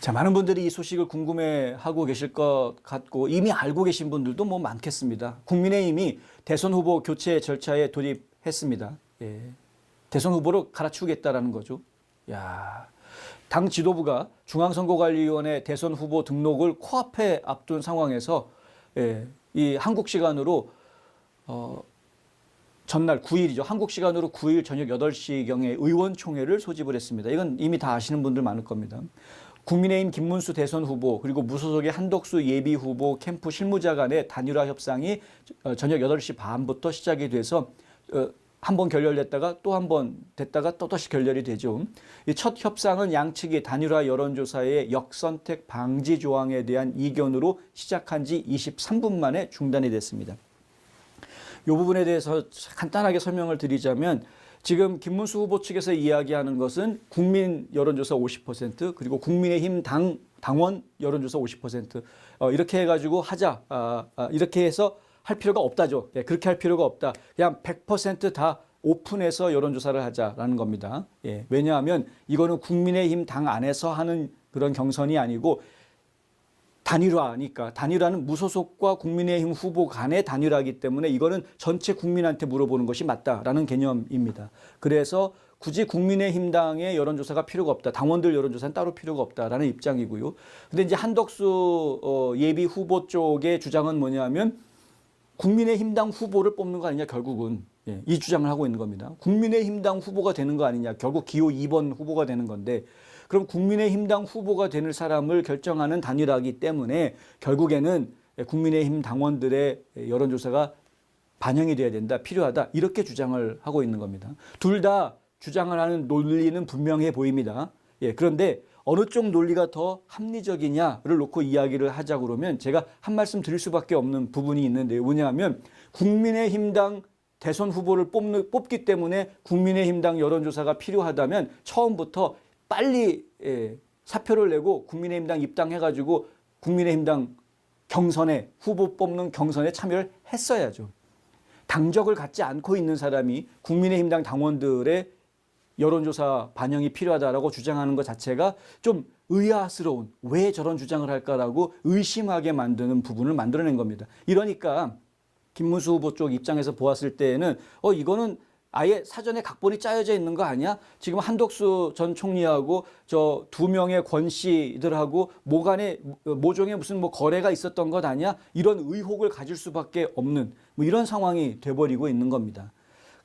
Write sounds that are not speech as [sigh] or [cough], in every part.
자, 많은 분들이 이 소식을 궁금해하고 계실 것 같고 이미 알고 계신 분들도 뭐 많겠습니다. 국민의힘이 대선 후보 교체 절차에 돌입했습니다. 예. 대선 후보를 갈아치우겠다라는 거죠. 야, 당 지도부가 중앙선거관리위원회 대선 후보 등록을 코앞에 앞둔 상황에서 예, 이 한국 시간으로 어, 전날 9일이죠. 한국 시간으로 9일 저녁 8시경에 의원총회를 소집을 했습니다. 이건 이미 다 아시는 분들 많을 겁니다. 국민의힘 김문수 대선 후보 그리고 무소속의 한덕수 예비 후보 캠프 실무자 간의 단일화 협상이 어, 저녁 8시 반부터 시작이 돼서 어, 한번 결렬됐다가 또 한 번 됐다가 또 다시 결렬이 되죠. 이첫 협상은 양측이 단일화 여론조사의 역선택 방지 조항에 대한 이견으로 시작한 지 23분 만에 중단이 됐습니다. 이 부분에 대해서 간단하게 설명을 드리자면 지금 김문수 후보 측에서 이야기하는 것은 국민 여론조사 50% 그리고 국민의힘 당 당원 여론조사 50% 어, 이렇게 해가지고 하자 아, 아, 이렇게 해서 할 필요가 없다죠. 예, 그렇게 할 필요가 없다. 그냥 100%다 오픈해서 여론조사를 하자라는 겁니다. 예, 왜냐하면 이거는 국민의힘 당 안에서 하는 그런 경선이 아니고 단일화니까 단일화는 무소속과 국민의힘 후보 간의 단일화이기 때문에 이거는 전체 국민한테 물어보는 것이 맞다라는 개념입니다. 그래서 굳이 국민의힘 당의 여론조사가 필요가 없다. 당원들 여론조사는 따로 필요가 없다라는 입장이고요. 근데 이제 한덕수 어, 예비 후보 쪽의 주장은 뭐냐면 국민의힘당 후보를 뽑는 거 아니냐 결국은 예, 이 주장을 하고 있는 겁니다. 국민의힘당 후보가 되는 거 아니냐 결국 기호 2번 후보가 되는 건데 그럼 국민의힘당 후보가 되는 사람을 결정하는 단일화이기 때문에 결국에는 국민의힘 당원들의 여론조사가 반영이 돼야 된다, 필요하다 이렇게 주장을 하고 있는 겁니다. 둘 다 주장을 하는 논리는 분명해 보입니다. 예, 그런데 어느 쪽 논리가 더 합리적이냐를 놓고 이야기를 하자 그러면 제가 한 말씀 드릴 수밖에 없는 부분이 있는데요. 뭐냐면 국민의힘당 대선 후보를 뽑는, 뽑기 때문에 국민의힘당 여론조사가 필요하다면 처음부터 빨리 예, 사표를 내고 국민의힘당 입당해가지고 국민의힘당 경선에 후보 뽑는 경선에 참여를 했어야죠. 당적을 갖지 않고 있는 사람이 국민의힘당 당원들의 여론조사 반영이 필요하다라고 주장하는 것 자체가 좀 의아스러운 왜 저런 주장을 할까라고 의심하게 만드는 부분을 만들어낸 겁니다. 이러니까 김문수 후보 쪽 입장에서 보았을 때에는 어 이거는 아예 사전에 각본이 짜여져 있는 거 아니야? 지금 한덕수 전 총리하고 저 두 명의 권 씨들하고 모간에 모종의 무슨 뭐 거래가 있었던 것 아니야? 이런 의혹을 가질 수밖에 없는 뭐 이런 상황이 돼버리고 있는 겁니다.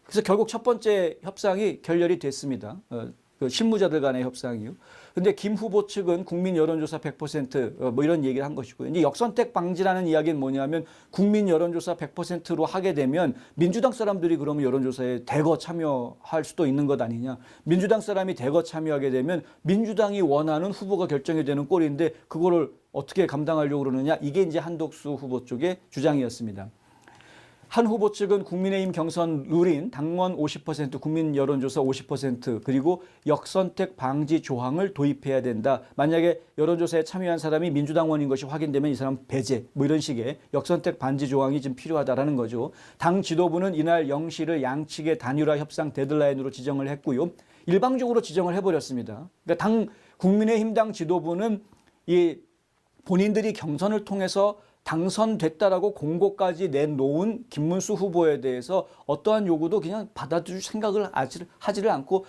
그래서 결국 첫 번째 협상이 결렬이 됐습니다. 어, 그 실무자들 간의 협상이요. 근데 김 후보 측은 국민 여론조사 100%뭐 이런 얘기를 한 것이고요. 이제 역선택 방지라는 이야기는 뭐냐면 국민 여론조사 100%로 하게 되면 민주당 사람들이 그러면 여론조사에 대거 참여할 수도 있는 것 아니냐. 민주당 사람이 대거 참여하게 되면 민주당이 원하는 후보가 결정이 되는 꼴인데 그거를 어떻게 감당하려고 그러느냐. 이게 이제 한독수 후보 쪽의 주장이었습니다. 한 후보 측은 국민의힘 경선 룰인 당원 50%, 국민 여론조사 50% 그리고 역선택 방지 조항을 도입해야 된다. 만약에 여론조사에 참여한 사람이 민주당원인 것이 확인되면 이 사람 배제 뭐 이런 식의 역선택 방지 조항이 좀 필요하다라는 거죠. 당 지도부는 이날 0시를 양측의 단일화 협상 데드라인으로 지정을 했고요. 일방적으로 지정을 해버렸습니다. 그러니까 당 국민의힘 당 지도부는 이 본인들이 경선을 통해서 당선됐다라고 공고까지 내놓은 김문수 후보에 대해서 어떠한 요구도 그냥 받아줄 생각을 하지를, 않고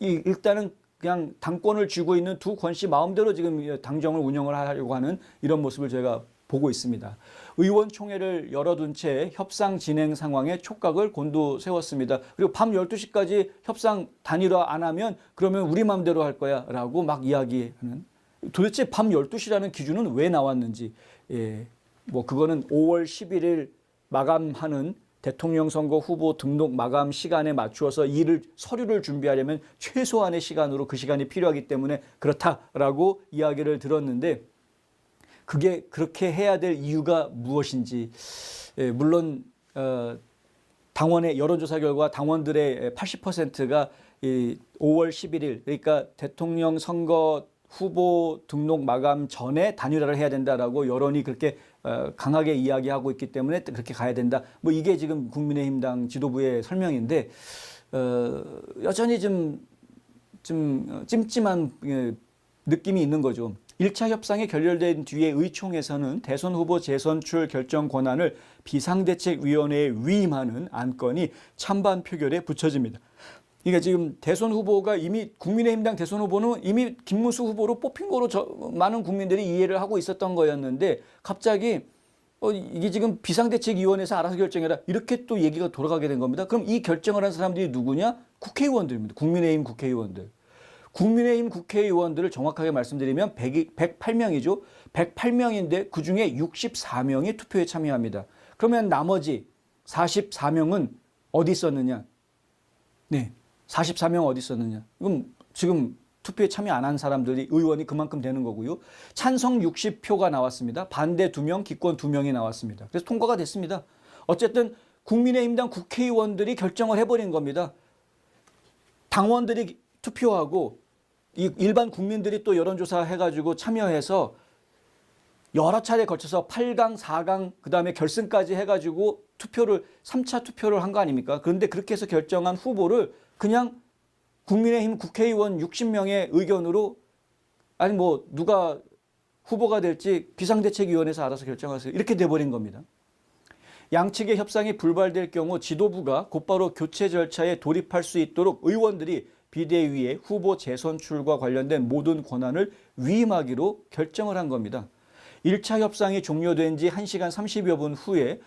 이 일단은 그냥 당권을 쥐고 있는 두 권 씨 마음대로 지금 당정을 운영을 하려고 하는 이런 모습을 제가 보고 있습니다. 의원총회를 열어둔 채 협상 진행 상황에 촉각을 곤두세웠습니다. 그리고 밤 12시까지 협상 단일화 안 하면 그러면 우리 마음대로 할 거야 라고 막 이야기하는 도대체 밤 12시라는 기준은 왜 나왔는지 예, 뭐 그거는 5월 11일 마감하는 대통령 선거 후보 등록 마감 시간에 맞추어서 일을 서류를 준비하려면 최소한의 시간으로 그 시간이 필요하기 때문에 그렇다라고 이야기를 들었는데 그게 그렇게 해야 될 이유가 무엇인지 예, 물론 어, 당원의 여론조사 결과 당원들의 80%가 이 5월 11일 그러니까 대통령 선거 후보 등록 마감 전에 단일화를 해야 된다라고 여론이 그렇게 어, 강하게 이야기하고 있기 때문에 그렇게 가야 된다. 뭐 이게 지금 국민의힘당 지도부의 설명인데 어, 여전히 좀, 좀 찜찜한 예, 느낌이 있는 거죠. 1차 협상이 결렬된 뒤에 의총에서는 대선 후보 재선출 결정 권한을 비상대책위원회에 위임하는 안건이 찬반 표결에 붙여집니다. 그러니까 지금 대선 후보가 이미 국민의힘당 대선 후보는 이미 김문수 후보로 뽑힌 거로 저, 많은 국민들이 이해를 하고 있었던 거였는데 갑자기 어, 이게 지금 비상대책위원회에서 알아서 결정해라 이렇게 또 얘기가 돌아가게 된 겁니다. 그럼 이 결정을 한 사람들이 누구냐? 국회의원들입니다. 국민의힘 국회의원들. 국민의힘 국회의원들을 정확하게 말씀드리면 100, 108명이죠. 108명인데 그중에 64명이 투표에 참여합니다. 그러면 나머지 44명은 어디 있었느냐? 네. 44명 어디 있었느냐? 그럼 지금 투표에 참여 안 한 사람들이 의원이 그만큼 되는 거고요. 찬성 60표가 나왔습니다. 반대 2명, 기권 2명이 나왔습니다. 그래서 통과가 됐습니다. 어쨌든 국민의힘당 국회의원들이 결정을 해버린 겁니다. 당원들이 투표하고 이 일반 국민들이 또 여론조사 해가지고 참여해서 여러 차례 거쳐서 8강, 4강, 그 다음에 결승까지 해가지고 투표를, 3차 투표를 한 거 아닙니까? 그런데 그렇게 해서 결정한 후보를 그냥 국민의힘 국회의원 60명의 의견으로 아니 뭐 누가 후보가 될지 비상대책위원회에서 알아서 결정하세요. 이렇게 돼버린 겁니다. 양측의 협상이 불발될 경우 지도부가 곧바로 교체 절차에 돌입할 수 있도록 의원들이 비대위에 후보 재선출과 관련된 모든 권한을 위임하기로 결정을 한 겁니다. 1차 협상이 종료된 지 1시간 30여 분 후에 어,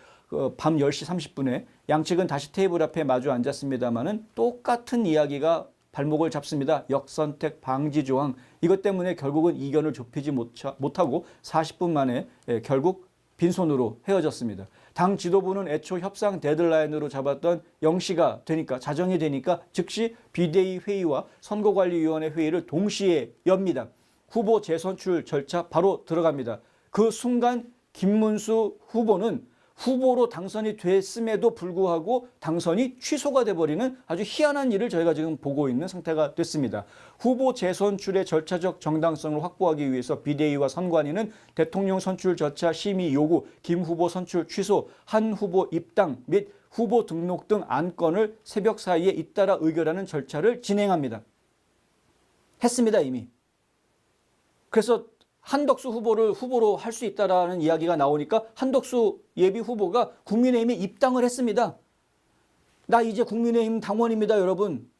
밤 10시 30분에 양측은 다시 테이블 앞에 마주 앉았습니다마는 똑같은 이야기가 발목을 잡습니다. 역선택 방지 조항. 이것 때문에 결국은 이견을 좁히지 못하- 못하고 40분 만에 예, 결국 빈손으로 헤어졌습니다. 당 지도부는 애초 협상 데드라인으로 잡았던 0시가 되니까 자정이 되니까 즉시 비대위 회의와 선거관리위원회 회의를 동시에 엽니다. 후보 재선출 절차 바로 들어갑니다. 그 순간 김문수 후보는 후보로 당선이 됐음에도 불구하고 당선이 취소가 돼버리는 아주 희한한 일을 저희가 지금 보고 있는 상태가 됐습니다. 후보 재선출의 절차적 정당성을 확보하기 위해서 비대위와 선관위는 대통령 선출 절차 심의 요구, 김 후보 선출 취소, 한 후보 입당 및 후보 등록 등 안건을 새벽 사이에 잇따라 의결하는 절차를 진행합니다. 했습니다 이미. 그래서 한덕수 후보를 후보로 할 수 있다라는 이야기가 나오니까 한덕수 예비 후보가 국민의힘에 입당을 했습니다. 나 이제 국민의힘 당원입니다, 여러분.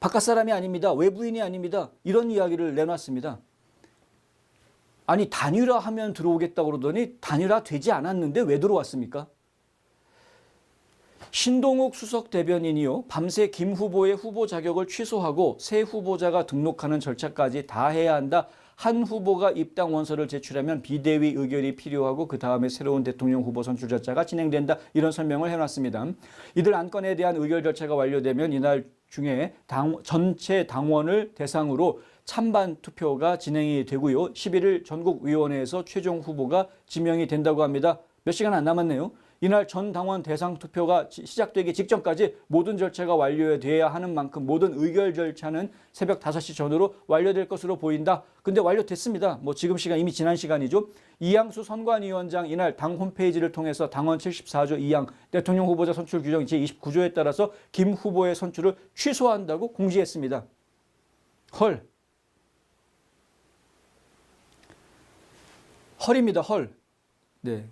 바깥 사람이 아닙니다. 외부인이 아닙니다. 이런 이야기를 내놨습니다. 아니 단일화 하면 들어오겠다고 그러더니 단일화 되지 않았는데 왜 들어왔습니까? 신동욱 수석 대변인이요. 밤새 김 후보의 후보 자격을 취소하고 새 후보자가 등록하는 절차까지 다 해야 한다. 한 후보가 입당 원서를 제출하면 비대위 의결이 필요하고 그 다음에 새로운 대통령 후보 선출 절차가 진행된다. 이런 설명을 해놨습니다. 이들 안건에 대한 의결 절차가 완료되면 이날 중에 당, 전체 당원을 대상으로 찬반 투표가 진행이 되고요. 11일 전국위원회에서 최종 후보가 지명이 된다고 합니다. 몇 시간 안 남았네요. 이날 전 당원 대상 투표가 지- 시작되기 직전까지 모든 절차가 완료돼야 하는 만큼 모든 의결 절차는 새벽 5시 전후로 완료될 것으로 보인다. 근데 완료됐습니다. 뭐 지금 시간 이미 지난 시간이죠. 이양수 선관위원장 이날 당 홈페이지를 통해서 당원 74조 2항 대통령 후보자 선출 규정 제29조에 따라서 김 후보의 선출을 취소한다고 공지했습니다. 헐. 헐입니다. 헐. 네.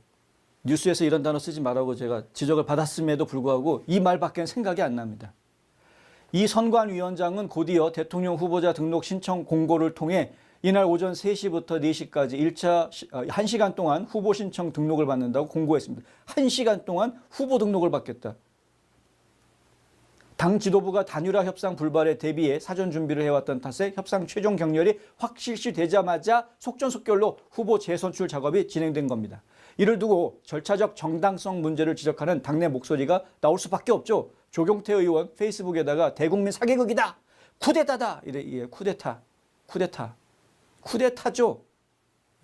뉴스에서 이런 단어 쓰지 말라고 제가 지적을 받았음에도 불구하고 이 말밖에 생각이 안 납니다. 이 선관위원장은 곧이어 대통령 후보자 등록 신청 공고를 통해 이날 오전 3시부터 4시까지 1차 1시간 동안 후보 신청 등록을 받는다고 공고했습니다. 1시간 동안 후보 등록을 받겠다. 당 지도부가 단일화 협상 불발에 대비해 사전 준비를 해왔던 탓에 협상 최종 격렬이 확실시되자마자 속전속결로 후보 재선출 작업이 진행된 겁니다. 이를 두고 절차적 정당성 문제를 지적하는 당내 목소리가 나올 수밖에 없죠. 조경태 의원 페이스북에다가 대국민 사기극이다, 쿠데타다 이래 예, 쿠데타, 쿠데타, 쿠데타죠.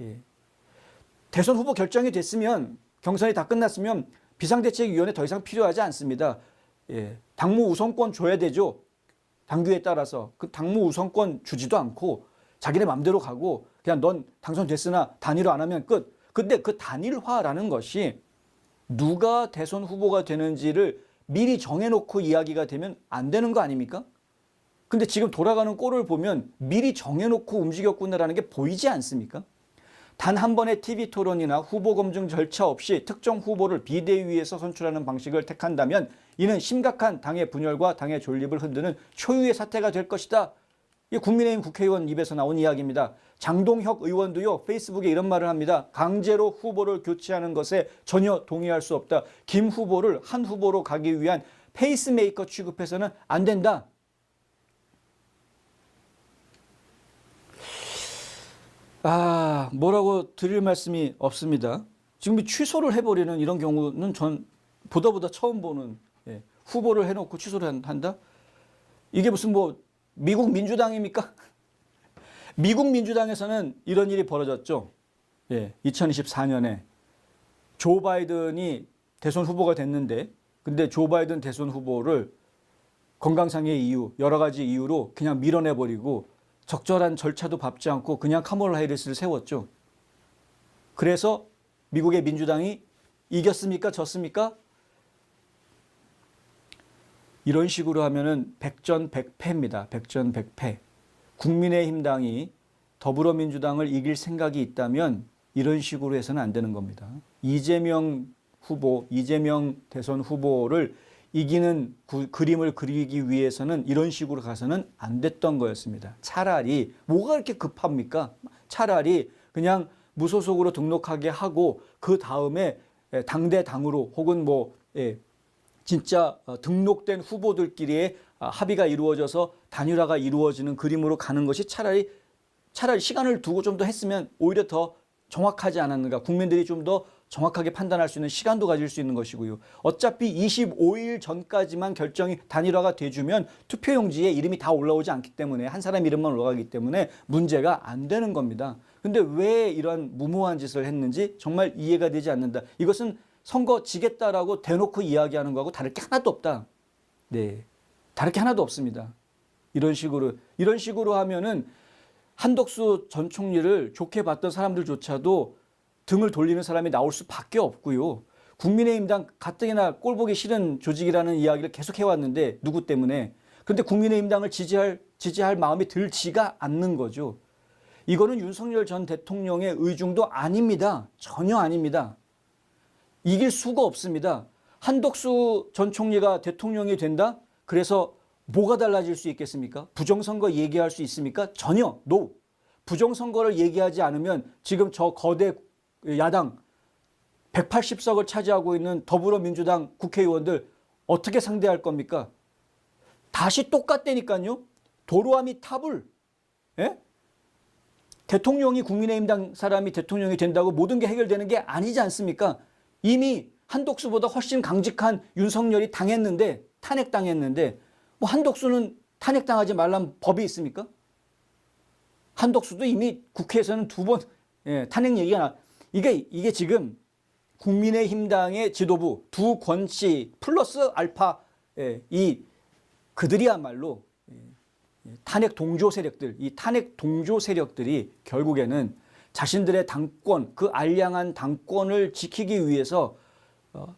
예. 대선 후보 결정이 됐으면 경선이 다 끝났으면 비상대책위원회 더 이상 필요하지 않습니다. 예, 당무 우선권 줘야 되죠. 당규에 따라서 그 당무 우선권 주지도 않고 자기네 맘대로 가고 그냥 넌 당선됐으나 단일화 안 하면 끝. 근데 그 단일화라는 것이 누가 대선 후보가 되는지를 미리 정해놓고 이야기가 되면 안 되는 거 아닙니까? 근데 지금 돌아가는 꼴을 보면 미리 정해놓고 움직였구나라는 게 보이지 않습니까? 단 한 번의 TV 토론이나 후보 검증 절차 없이 특정 후보를 비대위에서 선출하는 방식을 택한다면 이는 심각한 당의 분열과 당의 존립을 흔드는 초유의 사태가 될 것이다. 이 국민의힘 국회의원 입에서 나온 이야기입니다. 장동혁 의원도요 페이스북에 이런 말을 합니다. 강제로 후보를 교체하는 것에 전혀 동의할 수 없다. 김 후보를 한 후보로 가기 위한 페이스메이커 취급해서는 안 된다. 아, 뭐라고 드릴 말씀이 없습니다. 지금 이 취소를 해버리는 이런 경우는 전 보다 보다 처음 보는 예, 후보를 해놓고 취소를 한- 한다? 이게 무슨 뭐 미국 민주당입니까? [laughs] 미국 민주당에서는 이런 일이 벌어졌죠. 예, 2024년에 조 바이든이 대선 후보가 됐는데, 근데 조 바이든 대선 후보를 건강상의 이유, 여러 가지 이유로 그냥 밀어내 버리고 적절한 절차도 밟지 않고 그냥 카몰라 해리스를 세웠죠. 그래서 미국의 민주당이 이겼습니까? 졌습니까? 이런 식으로 하면은 백전백패입니다. 백전백패. 국민의힘당이 더불어민주당을 이길 생각이 있다면 이런 식으로 해서는 안 되는 겁니다. 이재명 후보, 이재명 대선 후보를 이기는 구- 그림을 그리기 위해서는 이런 식으로 가서는 안 됐던 거였습니다. 차라리 뭐가 이렇게 급합니까? 차라리 그냥 무소속으로 등록하게 하고 그 다음에 예, 당대 당으로 혹은 뭐 예, 진짜 어, 등록된 후보들끼리의 아, 합의가 이루어져서 단일화가 이루어지는 그림으로 가는 것이 차라리 차라리 시간을 두고 좀 더 했으면 오히려 더 정확하지 않았는가 국민들이 좀 더 정확하게 판단할 수 있는 시간도 가질 수 있는 것이고요. 어차피 25일 전까지만 결정이 단일화가 돼주면 투표용지에 이름이 다 올라오지 않기 때문에 한 사람 이름만 올라가기 때문에 문제가 안 되는 겁니다. 근데 왜 이런 무모한 짓을 했는지 정말 이해가 되지 않는다. 이것은 선거 지겠다라고 대놓고 이야기하는 거하고 다를 게 하나도 없다. 네. 다를 게 하나도 없습니다. 이런 식으로 이런 식으로 하면은 한덕수 전 총리를 좋게 봤던 사람들조차도 등을 돌리는 사람이 나올 수밖에 없고요. 국민의힘당 가뜩이나 꼴보기 싫은 조직이라는 이야기를 계속 해왔는데 누구 때문에? 그런데 국민의힘당을 지지할 지지할 마음이 들지가 않는 거죠. 이거는 윤석열 전 대통령의 의중도 아닙니다. 전혀 아닙니다. 이길 수가 없습니다. 한덕수 전 총리가 대통령이 된다? 그래서 뭐가 달라질 수 있겠습니까? 부정선거 얘기할 수 있습니까? 전혀, 노. 부정선거를 얘기하지 않으면 지금 저 거대 야당 180석을 차지하고 있는 더불어민주당 국회의원들 어떻게 상대할 겁니까? 다시 똑같다니까요. 도로와 및 탑을 예? 대통령이 국민의힘당 사람이 대통령이 된다고 모든 게 해결되는 게 아니지 않습니까? 이미 한독수보다 훨씬 강직한 윤석열이 당했는데 탄핵당했는데 뭐 한독수는 탄핵당하지 말란 법이 있습니까? 한독수도 이미 국회에서는 두번 예, 탄핵 얘기가 나. 이게 이게 지금 국민의힘당의 지도부 두 권 씨 플러스 알파 예, 이 그들이야말로 예, 탄핵 동조 세력들, 이 탄핵 동조 세력들이 결국에는 자신들의 당권, 그 알량한 당권을 지키기 위해서 어,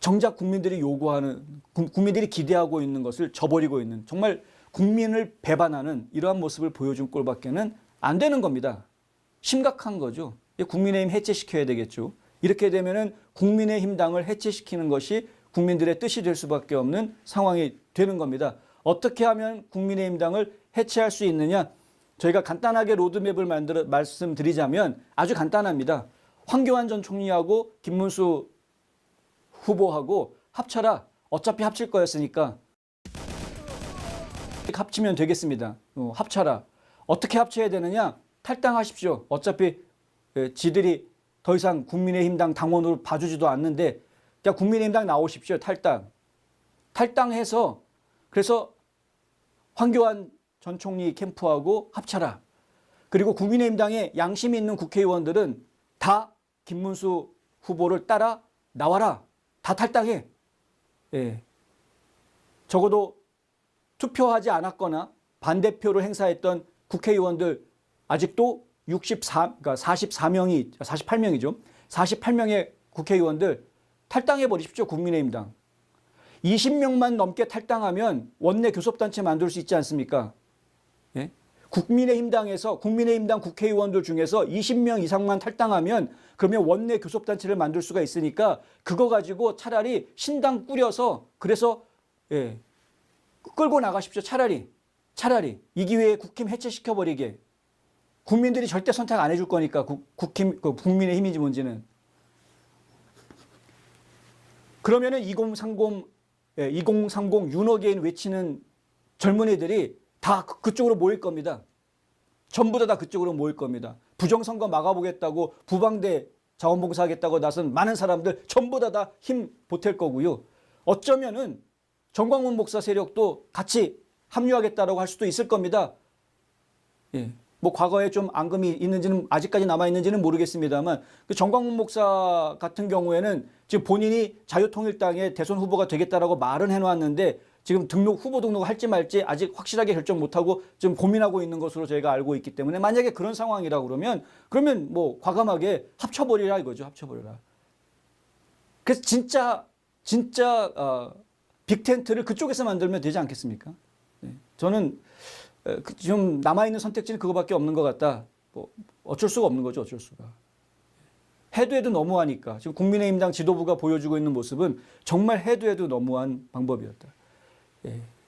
정작 국민들이 요구하는, 국- 국민들이 기대하고 있는 것을 저버리고 있는 정말 국민을 배반하는 이러한 모습을 보여준 꼴밖에는 안 되는 겁니다. 심각한 거죠. 이 국민의힘 해체시켜야 되겠죠. 이렇게 되면은 국민의힘 당을 해체시키는 것이 국민들의 뜻이 될 수밖에 없는 상황이 되는 겁니다. 어떻게 하면 국민의힘 당을 해체할 수 있느냐? 저희가 간단하게 로드맵을 만들어 말씀드리자면 아주 간단합니다. 황교안 전 총리하고 김문수 후보하고 합쳐라. 어차피 합칠 거였으니까 합치면 되겠습니다. 어, 합쳐라. 어떻게 합쳐야 되느냐? 탈당하십시오. 어차피 예, 지들이 더 이상 국민의힘당 당원으로 봐주지도 않는데 자 국민의힘당 나오십시오. 탈당. 탈당해서 그래서 황교안 전 총리 캠프하고 합쳐라. 그리고 국민의힘당에 양심 있는 국회의원들은 다 김문수 후보를 따라 나와라. 다 탈당해. 예. 적어도 투표하지 않았거나 반대표를 행사했던 국회의원들 아직도 64, 그러니까 44명이, 48명이죠. 48명의 국회의원들 탈당해 버리십시오. 국민의힘당. 20명만 넘게 탈당하면 원내 교섭단체 만들 수 있지 않습니까? 예? 국민의힘당에서 국민의힘당 국회의원들 중에서 20명 이상만 탈당하면 그러면 원내 교섭단체를 만들 수가 있으니까 그거 가지고 차라리 신당 꾸려서 그래서 예, 끌고 나가십시오. 차라리 차라리 이 기회에 국힘 해체시켜 버리게 국민들이 절대 선택 안 해줄 거니까 국, 국힘 그 국민의 힘인지 뭔지는 그러면은 2030 예, 2030 윤어게인 외치는 젊은이들이 다 그- 그쪽으로 모일 겁니다. 전부 다, 다 그쪽으로 모일 겁니다. 부정선거 막아보겠다고 부방대 자원봉사하겠다고 나선 많은 사람들 전부 다 다 힘 보탤 거고요. 어쩌면은 정광훈 목사 세력도 같이 합류하겠다라고 할 수도 있을 겁니다. 예. 뭐 과거에 좀 앙금이 있는지는 아직까지 남아 있는지는 모르겠습니다만 그 정광훈 목사 같은 경우에는 지금 본인이 자유통일당의 대선 후보가 되겠다라고 말은 해놓았는데 지금 등록 후보 등록을 할지 말지 아직 확실하게 결정 못하고 지금 고민하고 있는 것으로 저희가 알고 있기 때문에 만약에 그런 상황이라 그러면 그러면 뭐 과감하게 합쳐버리라 이거죠 합쳐버리라. 그래서 진짜 진짜 어, 빅텐트를 그쪽에서 만들면 되지 않겠습니까? 네. 저는 에, 그 지금 남아 있는 선택지는 그거밖에 없는 것 같다. 뭐 어쩔 수가 없는 거죠, 어쩔 수가. 해도 해도 너무하니까 지금 국민의힘당 지도부가 보여주고 있는 모습은 정말 해도 해도 너무한 방법이었다. 예.